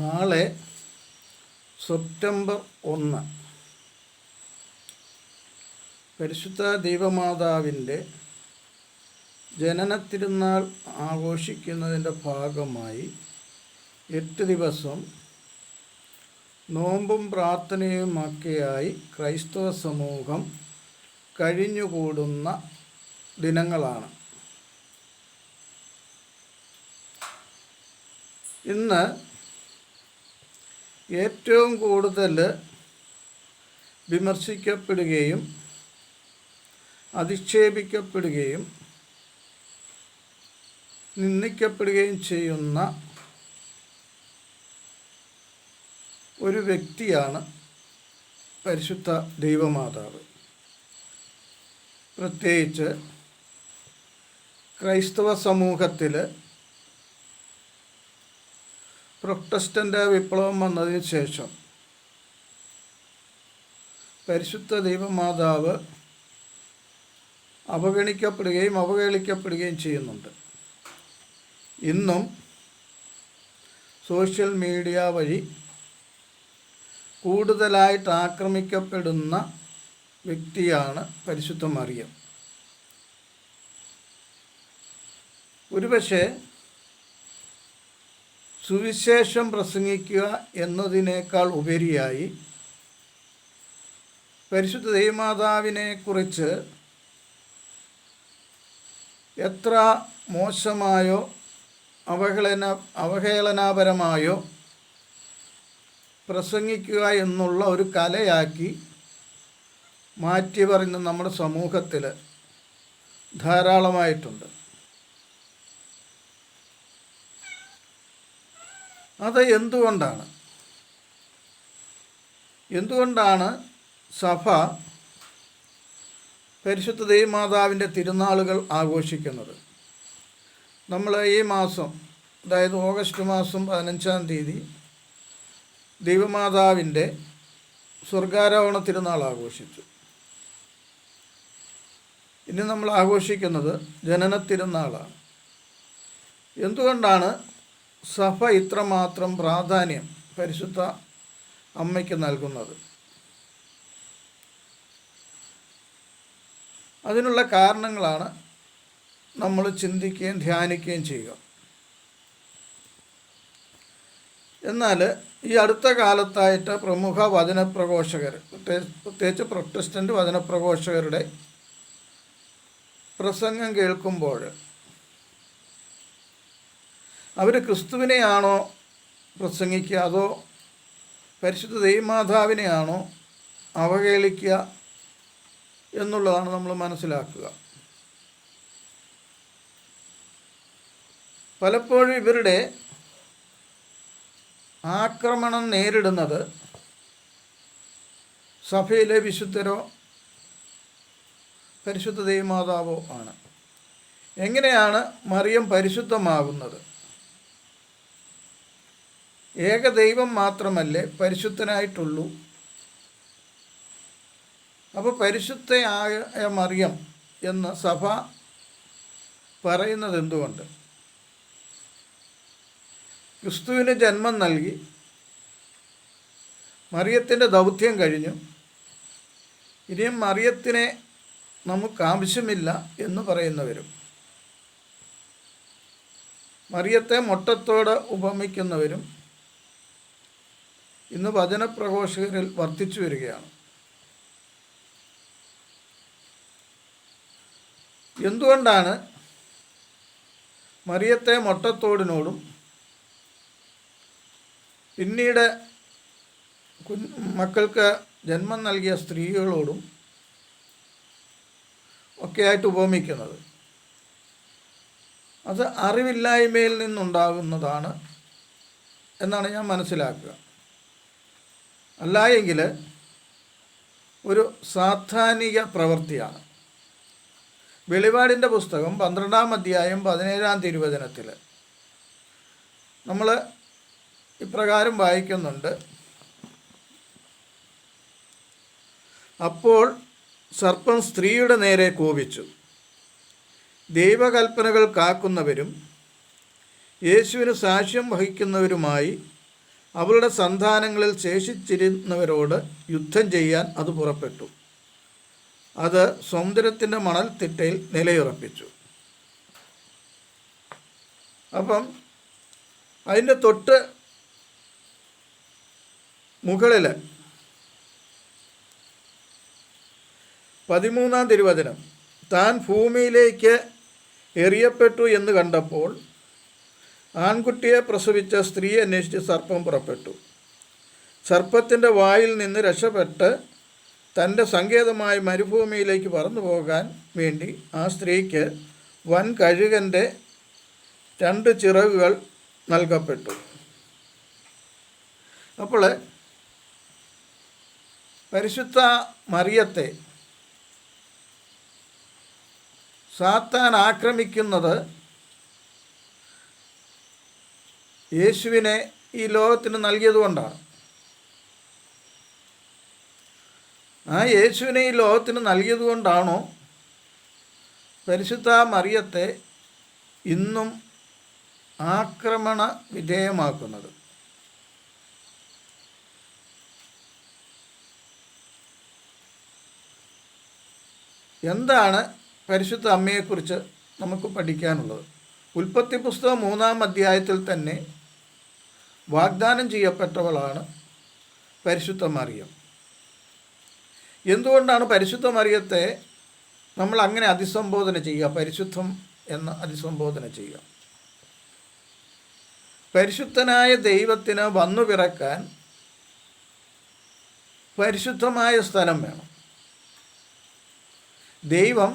നാളെ സെപ്റ്റംബർ ഒന്ന്. പരിശുദ്ധ ദൈവമാതാവിന്റെ ജനന ആഘോഷിക്കുന്നതിന്റെ ഭാഗമായി എട്ട് ദിവസം നോമ്പും പ്രാർത്ഥനയുമൊക്കെയായി ക്രൈസ്തവ സമൂഹം കഴിഞ്ഞുകൂടുന്ന ദിനങ്ങളാണ്. ഇന്ന് ഏറ്റവും കൂടുതൽ വിമർശിക്കപ്പെടുകയും അധിക്ഷേപിക്കപ്പെടുകയും നിന്ദിക്കപ്പെടുകയും ചെയ്യുന്ന ഒരു വ്യക്തിയാണ് പരിശുദ്ധ ദൈവമാതാവ്. പ്രത്യേകിച്ച് ക്രൈസ്തവ സമൂഹത്തിൽ പ്രൊട്ടസ്റ്റന്റ് വിപ്ലവം വന്നതിന് ശേഷം പരിശുദ്ധ ദൈവമാതാവ് അവഗണിക്കപ്പെടുകയും അവഹേളിക്കപ്പെടുകയും ചെയ്യുന്നുണ്ട്. ഇന്നും സോഷ്യൽ മീഡിയ വഴി കൂടുതലായിട്ട് ആക്രമിക്കപ്പെടുന്ന വ്യക്തിയാണ് പരിശുദ്ധ മറിയം. ഒരുപക്ഷെ സുവിശേഷം പ്രസംഗിക്കുക എന്നതിനേക്കാൾ ഉപരിയായി പരിശുദ്ധ ദൈവമാതാവിനെ കുറിച്ച് എത്ര മോശമായോ അവഹേളന അവഹേളനാപരമായോ പ്രസംഗിക്കുക എന്നുള്ള ഒരു കലയാക്കി മാറ്റി പറയുന്ന നമ്മുടെ സമൂഹത്തിൽ ധാരാളമായിട്ടുണ്ട്. അത് എന്തുകൊണ്ടാണ്? എന്തുകൊണ്ടാണ് സഭ പരിശുദ്ധ ദൈവമാതാവിന്റെ തിരുനാളുകൾ ആഘോഷിക്കുന്നത്? നമ്മൾ ഈ മാസം അതായത് ഓഗസ്റ്റ് മാസം പതിനഞ്ചാം തീയതി ദൈവമാതാവിന്റെ സ്വർഗാരോഹണ തിരുനാൾ ആഘോഷിച്ചു. ഇനി നമ്മൾ ആഘോഷിക്കുന്നത് ജനന തിരുനാളാണ് എന്തുകൊണ്ടാണ് സഭ ഇത്രമാത്രം പ്രാധാന്യം പരിശുദ്ധ അമ്മയ്ക്ക് നൽകുന്നത്. അതിനുള്ള കാരണങ്ങളാണ് നമ്മൾ ചിന്തിക്കുകയും ധ്യാനിക്കുകയും ചെയ്യുക. എന്നാൽ ഈ അടുത്ത കാലത്തായിട്ട് പ്രമുഖ വചനപ്രഘോഷകർ പ്രത്യേകിച്ച് പ്രൊട്ടസ്റ്റന്റ് വചനപ്രഘോഷകരുടെ പ്രസംഗം കേൾക്കുമ്പോൾ അവർ ക്രിസ്തുവിനെയാണോ പ്രസംഗിക്കുക? അതോ പരിശുദ്ധ ദൈവമാതാവിനെയാണോ അവഹേളിക്കുക എന്നുള്ളതാണ് നമ്മൾ മനസ്സിലാക്കുക. പലപ്പോഴും ഇവരുടെ ആക്രമണം നേരിടുന്നത് സഭയിലെ വിശുദ്ധരോ പരിശുദ്ധ ദൈവമാതാവോ ആണ്. എങ്ങനെയാണ് മറിയം പരിശുദ്ധമാകുന്നത്? ഏകദൈവം മാത്രമല്ലേ പരിശുദ്ധനായിട്ടുള്ളൂ? അപ്പോൾ പരിശുദ്ധയായ മറിയം എന്ന് സഭ പറയുന്നത് എന്തുകൊണ്ട്? ക്രിസ്തുവിന് ജന്മം നൽകി മറിയത്തിന്റെ ദൗത്യം കഴിഞ്ഞു. ഇനിയും മറിയത്തിനെ നമുക്ക് ആവശ്യമില്ല എന്ന് പറയുന്നവരും മറിയത്തെ മുട്ടത്തോട് ഉപമിക്കുന്നവരും ഇന്ന് വചനപ്രഘോഷകരിൽ വർദ്ധിച്ചു വരികയാണ്. എന്തുകൊണ്ടാണ് മറിയത്തെ മൊട്ടത്തോടിനോടും പിന്നീട് മക്കൾക്ക് ജന്മം നൽകിയ സ്ത്രീകളോടും ഒക്കെയായിട്ട് ഉപമിക്കുന്നത്? അത് അറിവില്ലായ്മയിൽ നിന്നുണ്ടാകുന്നതാണ് എന്നാണ് ഞാൻ മനസ്സിലാക്കുക. അല്ലായെങ്കിൽ ഒരു സാധാനിക പ്രവൃത്തിയാണ്. വെളിപാടിന്റെ പുസ്തകം പന്ത്രണ്ടാം അധ്യായം പതിനേഴാം തിരുവചനത്തിൽ നമ്മൾ ഇപ്രകാരം വായിക്കുന്നുണ്ട്. അപ്പോൾ സർപ്പം സ്ത്രീയുടെ നേരെ കോപിച്ചു. ദൈവകൽപ്പനകൾ കാക്കുന്നവരും യേശുവിന് സാക്ഷ്യം വഹിക്കുന്നവരുമായി അവളുടെ സന്താനങ്ങളിൽ ശേഷിച്ചിരുന്നവരോട് യുദ്ധം ചെയ്യാൻ അത് പുറപ്പെട്ടു. അത് സൗന്ദര്യത്തിന്റെ മണൽ തിട്ടയിൽ നിലയുറപ്പിച്ചു. അപ്പം അതിന്റെ തൊട്ട് മുകളിൽ പതിമൂന്നാം തിരുവചനം താൻ ഭൂമിയിലേക്ക് എറിയപ്പെട്ടു എന്ന് കണ്ടപ്പോൾ ആൺകുട്ടിയെ പ്രസവിച്ച സ്ത്രീ അന്വേഷിച്ച് സർപ്പം പുറപ്പെട്ടു. സർപ്പത്തിന്റെ വായിൽ നിന്ന് രക്ഷപ്പെട്ട് തന്റെ സങ്കേതമായ മരുഭൂമിയിലേക്ക് പറന്നു പോകാൻ വേണ്ടി ആ സ്ത്രീക്ക് വൻ കഴുകന്റെ രണ്ട് ചിറകുകൾ നൽകപ്പെട്ടു. അപ്പോൾ പരിശുദ്ധ മറിയത്തെ സാത്താൻ ആക്രമിക്കുന്നത് യേശുവിനെ ഈ ലോകത്തിന് നൽകിയതുകൊണ്ടാണ് ആ യേശുവിനെ ഈ ലോകത്തിന് നൽകിയതുകൊണ്ടാണോ പരിശുദ്ധ മറിയത്തെ ഇന്നും ആക്രമണ വിധേയമാക്കുന്നത്. എന്താണ് പരിശുദ്ധ അമ്മയെക്കുറിച്ച് നമുക്ക് പഠിക്കാനുള്ളത്? ഉൽപ്പത്തി പുസ്തകം മൂന്നാം അധ്യായത്തിൽ തന്നെ വാഗ്ദാനം ചെയ്യപ്പെട്ടവളാണ് പരിശുദ്ധ മറിയം എന്തുകൊണ്ടാണ് പരിശുദ്ധ മറിയത്തെ നമ്മൾ അങ്ങനെ അതിസംബോധന ചെയ്യുക? പരിശുദ്ധം എന്ന് അതിസംബോധന ചെയ്യുക. പരിശുദ്ധനായ ദൈവത്തിന് വന്നു പിറക്കാൻ പരിശുദ്ധമായ സ്ഥലം വേണം. ദൈവം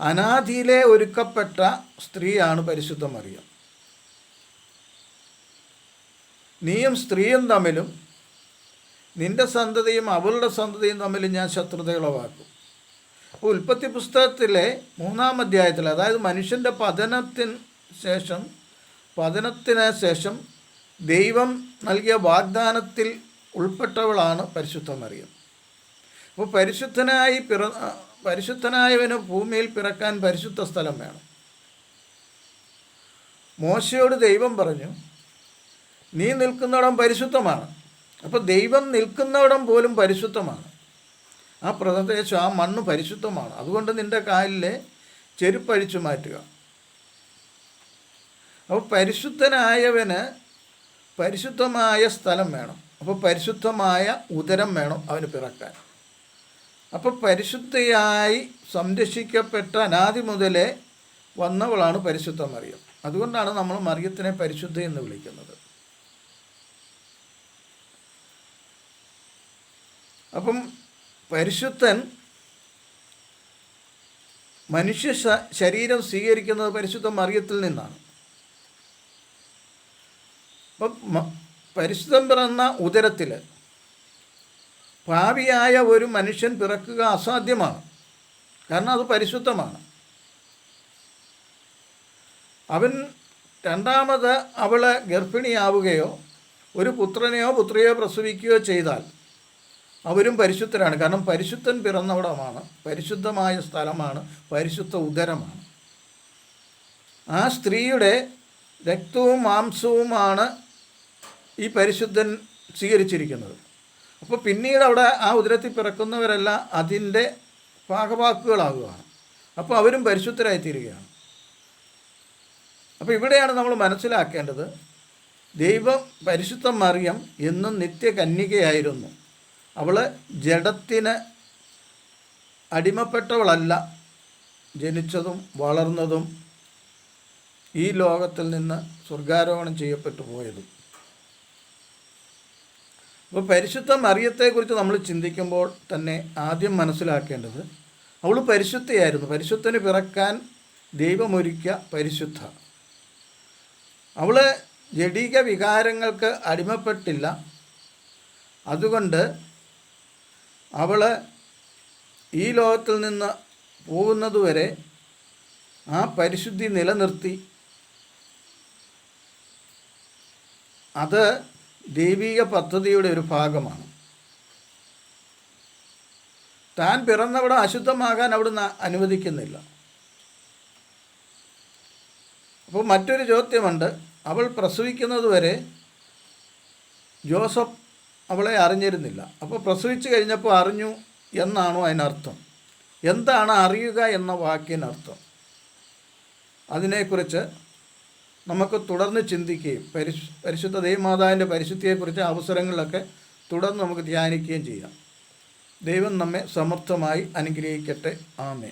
അനാദിയിലെ ഒരുക്കപ്പെട്ട സ്ത്രീയാണ് പരിശുദ്ധ മറിയം നീയും സ്ത്രീയും തമ്മിലും നിന്റെ സന്തതിയും അവളുടെ സന്തതിയും തമ്മിലും ഞാൻ ശത്രുതയുളവാക്കും അപ്പോൾ ഉൽപ്പത്തി പുസ്തകത്തിലെ മൂന്നാം അധ്യായത്തിൽ അതായത് മനുഷ്യന്റെ പതനത്തിന് ശേഷം പതനത്തിന് ശേഷം ദൈവം നൽകിയ വാഗ്ദാനത്തിൽ ഉൾപ്പെട്ടവളാണ് പരിശുദ്ധ മറിയം അപ്പോൾ പരിശുദ്ധനായി പിറ പരിശുദ്ധനായവന് ഭൂമിയിൽ പിറക്കാൻ പരിശുദ്ധ സ്ഥലം വേണം. മോശയോട് ദൈവം പറഞ്ഞു നീ നിൽക്കുന്നിടം പരിശുദ്ധമാണ്. അപ്പോൾ ദൈവം നിൽക്കുന്നിടം പോലും പരിശുദ്ധമാണ്. ആ പ്രദേശം ആ മണ്ണ് പരിശുദ്ധമാണ്. അതുകൊണ്ട് നിന്റെ കാലിലെ ചെരുപ്പഴിച്ചു മാറ്റുക. അപ്പോൾ പരിശുദ്ധനായവന് പരിശുദ്ധമായ സ്ഥലം വേണം. അപ്പോൾ പരിശുദ്ധമായ ഉദരം വേണം അവന് പിറക്കാൻ. അപ്പോൾ പരിശുദ്ധയായി സംരക്ഷിക്കപ്പെട്ട അനാദി മുതലേ വന്നവളാണ് പരിശുദ്ധ മറിയം. അതുകൊണ്ടാണ് നമ്മൾ മറിയത്തിനെ പരിശുദ്ധ എന്ന് വിളിക്കുന്നത്. അപ്പം പരിശുദ്ധൻ മനുഷ്യ ശരീരം സ്വീകരിക്കുന്നത് പരിശുദ്ധ മറിയത്തിൽ നിന്നാണ്. അപ്പം പരിശുദ്ധം പിറന്ന ഉദരത്തിൽ ഭാവിയായ ഒരു മനുഷ്യൻ പിറക്കുക അസാധ്യമാണ്. കാരണം അത് പരിശുദ്ധമാണ്. അവൻ രണ്ടാമത് അവൾ ഗർഭിണിയാവുകയോ ഒരു പുത്രനെയോ പുത്രിയോ പ്രസവിക്കുകയോ ചെയ്താൽ അവരും പരിശുദ്ധരാണ്. കാരണം പരിശുദ്ധൻ പിറന്നവിടമാണ്. പരിശുദ്ധമായ സ്ഥലമാണ്. പരിശുദ്ധ ഉദരമാണ്. ആ സ്ത്രീയുടെ രക്തവും മാംസവുമാണ് ഈ പരിശുദ്ധൻ സ്വീകരിച്ചിരിക്കുന്നത്. അപ്പോൾ പിന്നീട് അവിടെ ആ ഉദരത്തിൽ പിറക്കുന്നവരെല്ലാം അതിന്റെ പാകവാക്കുകളാകുകയാണ് അപ്പോൾ അവരും പരിശുദ്ധരായി തീരുകയാണ് അപ്പോൾ ഇവിടെയാണ് നമ്മൾ മനസ്സിലാക്കേണ്ടത് ദൈവം പരിശുദ്ധ മറിയം എന്നും നിത്യകന്യകയായിരുന്നു. അവൾ ജഡത്തിന് അടിമപ്പെട്ടവളല്ല. ജനിച്ചതും വളർന്നതും ഈ ലോകത്തിൽ നിന്ന് സ്വർഗാരോഹണം ചെയ്യപ്പെട്ടു പോയതും. അപ്പോൾ പരിശുദ്ധ മറിയത്തെക്കുറിച്ച് നമ്മൾ ചിന്തിക്കുമ്പോൾ തന്നെ ആദ്യം മനസ്സിലാക്കേണ്ടത് അവൾ പരിശുദ്ധയായിരുന്നു. പരിശുദ്ധന് പിറക്കാൻ ദൈവമൊരുക്കിയ പരിശുദ്ധ. അവൾ ജഡീക വികാരങ്ങൾക്ക് അടിമപ്പെട്ടില്ല. അതുകൊണ്ട് അവൾ ഈ ലോകത്തിൽ നിന്ന് പോകുന്നതുവരെ ആ പരിശുദ്ധി നിലനിർത്തി. അത് ദൈവിക പദ്ധതിയുടെ ഒരു ഭാഗമാണ്. താൻ പിറന്നവിടെ അശുദ്ധമാകാൻ അവിടുന്ന് അനുവദിക്കുന്നില്ല. അപ്പോൾ മറ്റൊരു ചോദ്യമുണ്ട്. അവൾ പ്രസവിക്കുന്നതുവരെ ജോസഫ് അവളെ അറിഞ്ഞിരുന്നില്ല. അപ്പോൾ പ്രസവിച്ചു കഴിഞ്ഞപ്പോൾ അറിഞ്ഞു എന്നാണോ അതിനർത്ഥം. എന്താണ് അറിയുക എന്ന വാക്കിനർത്ഥം. അതിനെക്കുറിച്ച് നമുക്ക് തുടർന്ന് ചിന്തിക്കുകയും പരിശു പരിശുദ്ധ ദൈവമാതാവിന്റെ പരിശുദ്ധിയെക്കുറിച്ച് അവസരങ്ങളിലൊക്കെ തുടർന്ന് നമുക്ക് ധ്യാനിക്കുകയും ചെയ്യാം. ദൈവം നമ്മെ സമർത്ഥമായി അനുഗ്രഹിക്കട്ടെ. ആമേ